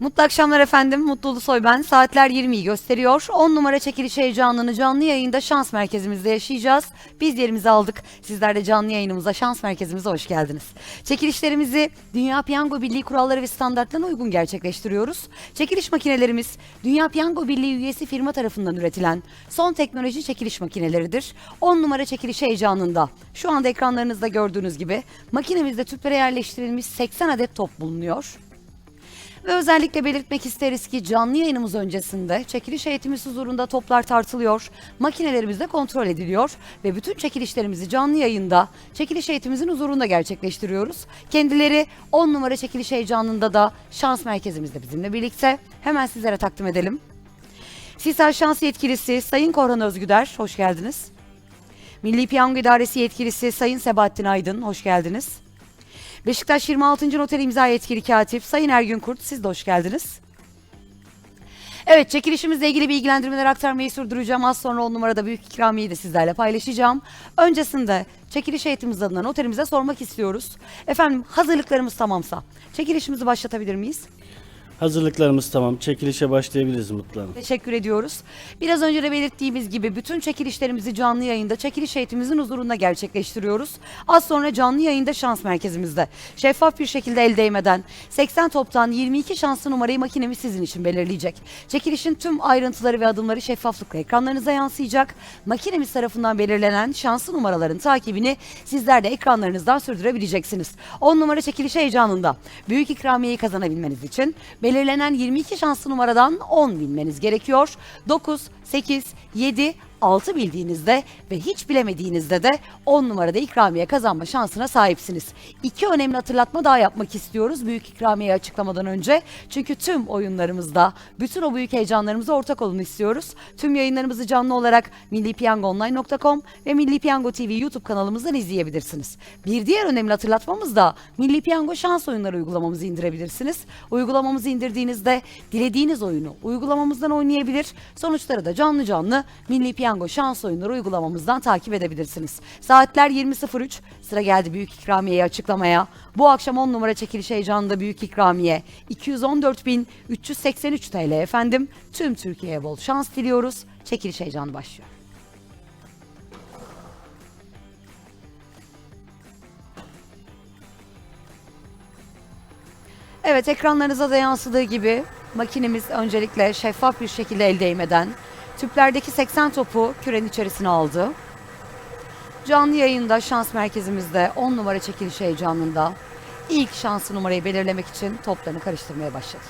Mutlu akşamlar efendim. Mutlu Ulusoy ben. Saatler 20'yi gösteriyor. 10 numara çekiliş heyecanını canlı yayında şans merkezimizde yaşayacağız. Biz yerimizi aldık. Sizler de canlı yayınımıza, şans merkezimize hoş geldiniz. Çekilişlerimizi Dünya Piyango Birliği kuralları ve standartlarına uygun gerçekleştiriyoruz. Çekiliş makinelerimiz Dünya Piyango Birliği üyesi firma tarafından üretilen son teknoloji çekiliş makineleridir. 10 numara çekiliş heyecanında şu anda ekranlarınızda gördüğünüz gibi makinemizde tüplere yerleştirilmiş 80 adet top bulunuyor. Ve özellikle belirtmek isteriz ki canlı yayınımız öncesinde çekiliş heyetimiz huzurunda toplar tartılıyor, makinelerimiz de kontrol ediliyor ve bütün çekilişlerimizi canlı yayında çekiliş heyetimizin huzurunda gerçekleştiriyoruz. Kendileri 10 numara çekiliş heyecanında da şans merkezimizde bizimle birlikte hemen sizlere takdim edelim. Sisal Şans Yetkilisi Sayın Korhan Özgüder, hoş geldiniz. Milli Piyango İdaresi Yetkilisi Sayın Sebahattin Aydın, hoş geldiniz. Beşiktaş 26. Noter imza yetkili katip Sayın Ergün Kurt siz de hoş geldiniz. Evet çekilişimizle ilgili bilgilendirmeler aktarmayı sürdüreceğim. Az sonra on numarada büyük ikramiyeyi de sizlerle paylaşacağım. Öncesinde çekiliş heyetimiz adına noterimize sormak istiyoruz. Efendim hazırlıklarımız tamamsa çekilişimizi başlatabilir miyiz? Hazırlıklarımız tamam. Çekilişe başlayabiliriz Mutlu Hanım. Teşekkür ediyoruz. Biraz önce de belirttiğimiz gibi bütün çekilişlerimizi canlı yayında çekiliş heyetimizin huzurunda gerçekleştiriyoruz. Az sonra canlı yayında şans merkezimizde. Şeffaf bir şekilde el değmeden 80 toptan 22 şanslı numarayı makinemiz sizin için belirleyecek. Çekilişin tüm ayrıntıları ve adımları şeffaflıkla ekranlarınıza yansıyacak. Makinemiz tarafından belirlenen şanslı numaraların takibini sizler de ekranlarınızdan sürdürebileceksiniz. 10 numara çekiliş heyecanında büyük ikramiyeyi kazanabilmeniz için belirlenen 22 şanslı numaradan 10 bilmeniz gerekiyor. 9, 8, 7, 6 bildiğinizde ve hiç bilemediğinizde de 10 numarada ikramiye kazanma şansına sahipsiniz. İki önemli hatırlatma daha yapmak istiyoruz büyük ikramiyeyi açıklamadan önce. Çünkü tüm oyunlarımızda bütün o büyük heyecanlarımıza ortak olun istiyoruz. Tüm yayınlarımızı canlı olarak millipiyangoonline.com ve Milli Piyango TV YouTube kanalımızdan izleyebilirsiniz. Bir diğer önemli hatırlatmamız da Milli Piyango şans oyunları uygulamamızı indirebilirsiniz. Uygulamamızı indirdiğinizde dilediğiniz oyunu uygulamamızdan oynayabilir. Sonuçları da canlı canlı Milli Piyango şans oyunları uygulamamızdan takip edebilirsiniz. Saatler 20.03 sıra geldi büyük ikramiyeyi açıklamaya. Bu akşam 10 numara çekiliş heyecanında büyük ikramiye 214.383 TL efendim. Tüm Türkiye'ye bol şans diliyoruz. Çekiliş heyecanı başlıyor. Evet ekranlarınıza da yansıdığı gibi makinemiz öncelikle şeffaf bir şekilde el değmeden tüplerdeki 80 topu kürenin içerisine aldı. Canlı yayında şans merkezimizde 10 numara çekiliş heyecanında ilk şanslı numarayı belirlemek için toplarını karıştırmaya başladı.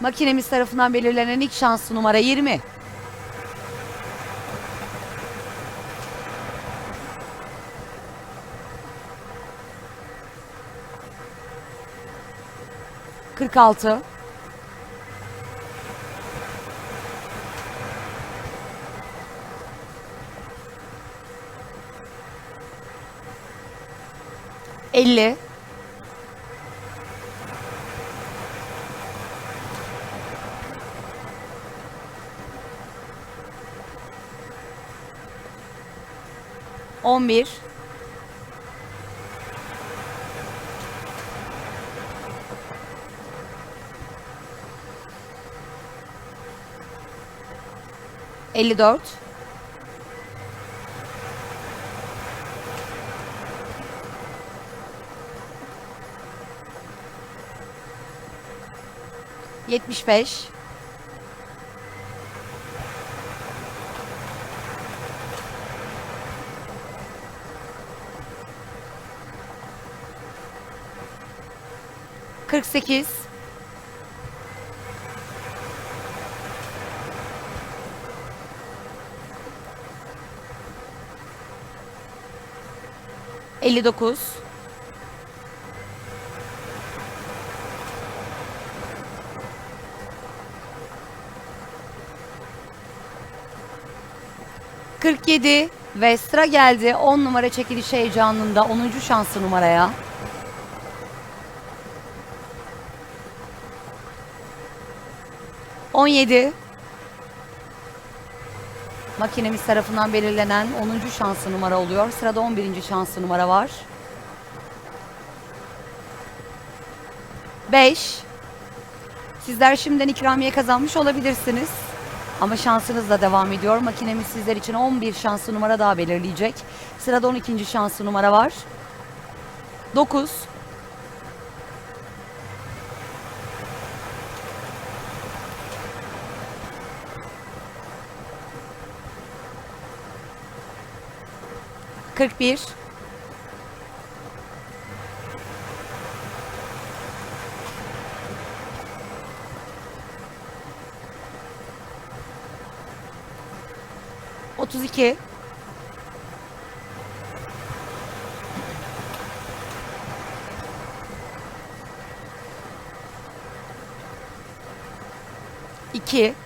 Makinemiz tarafından belirlenen ilk şanslı numara 20. Kırk altı. Elli. On bir. Elli dört. Yetmiş beş. Kırk sekiz. Elli dokuz. Kırk yedi ve sıra geldi 10 numara çekiliş heyecanında 10. şanslı numaraya. 17 Makinemiz tarafından belirlenen 10. şanslı numara oluyor. Sırada 11. şanslı numara var. 5. Sizler şimdiden ikramiye kazanmış olabilirsiniz. Ama şansınız da devam ediyor. Makinemiz sizler için 11 şanslı numara daha belirleyecek. Sırada 12. şanslı numara var. 9. 41 32 2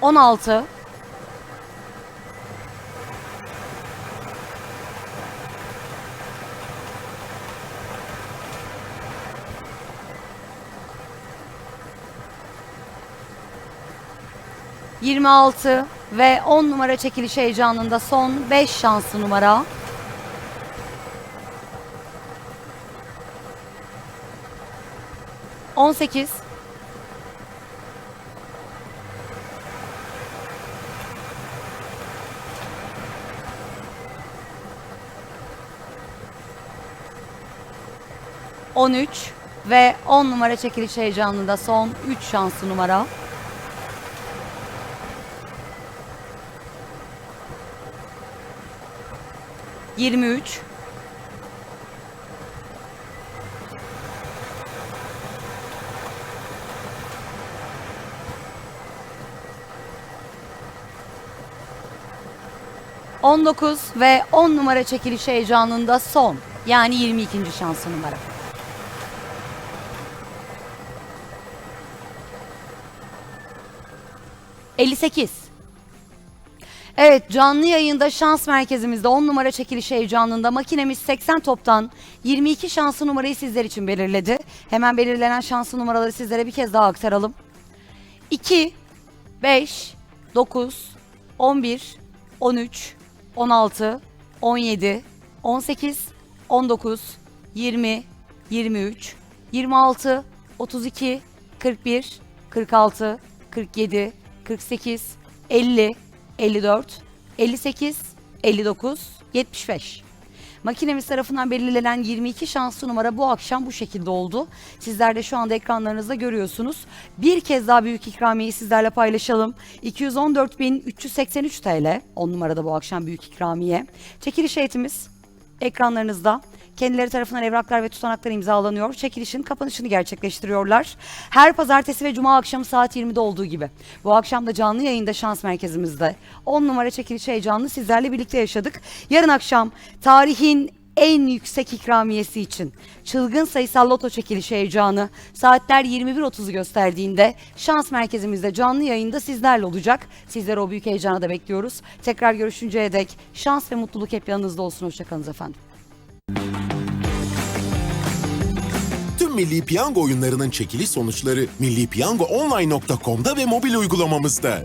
16 26 ve 10 numara çekiliş heyecanında son 5 şanslı numara. On sekiz. On üç ve 10 numara çekiliş heyecanında son 3 şanslı numara. 23 19 ve 10 numara çekiliş heyecanında son. Yani 22. şansı numara. ...58. Evet canlı yayında şans merkezimizde 10 numara çekiliş heyecanında makinemiz 80 toptan 22 şanslı numarayı sizler için belirledi. Hemen belirlenen şanslı numaraları sizlere bir kez daha aktaralım. 2, 5, 9, 11, 13, 16, 17, 18, 19, 20, 23, 26, 32, 41, 46, 47, 48, 50, 54, 58, 59, 75. Makinemiz tarafından belirlenen 22 şanslı numara bu akşam bu şekilde oldu. Sizler de şu anda ekranlarınızda görüyorsunuz. Bir kez daha büyük ikramiyeyi sizlerle paylaşalım. 214.383 TL 10 numarada bu akşam büyük ikramiye. Çekiliş heyetimiz ekranlarınızda. Kendileri tarafından evraklar ve tutanaklar imzalanıyor. Çekilişin kapanışını gerçekleştiriyorlar. Her pazartesi ve cuma akşamı saat 20'de olduğu gibi. Bu akşam da canlı yayında şans merkezimizde 10 numara çekiliş heyecanını sizlerle birlikte yaşadık. Yarın akşam tarihin en yüksek ikramiyesi için çılgın sayısal loto çekilişi heyecanı saatler 21.30'u gösterdiğinde şans merkezimizde canlı yayında sizlerle olacak. Sizleri o büyük heyecana da bekliyoruz. Tekrar görüşünceye dek şans ve mutluluk hep yanınızda olsun. Hoşçakalınız efendim. Tüm Milli Piyango oyunlarının çekiliş sonuçları millipiyangoonline.com'da ve mobil uygulamamızda.